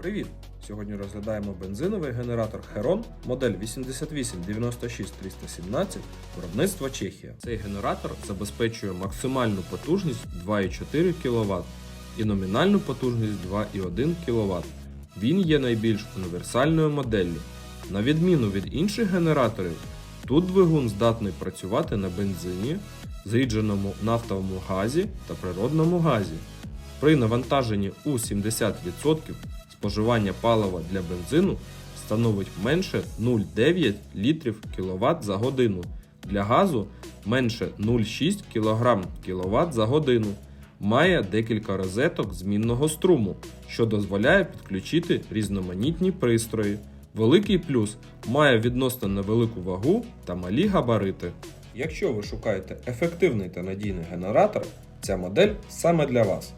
Привіт! Сьогодні розглядаємо бензиновий генератор Heron модель 8896317 виробництва Чехія. Цей генератор забезпечує максимальну потужність 2,4 кВт і номінальну потужність 2,1 кВт. Він є найбільш універсальною моделлю. На відміну від інших генераторів, тут двигун здатний працювати на бензині, зрідженому нафтовому газі та природному газі. При навантаженні у 70% споживання палива для бензину становить менше 0,9 літрів кВт за годину. Для газу менше 0,6 кг кВт за годину. Має декілька розеток змінного струму, що дозволяє підключити різноманітні пристрої. Великий плюс має відносно невелику вагу та малі габарити. Якщо ви шукаєте ефективний та надійний генератор, ця модель саме для вас.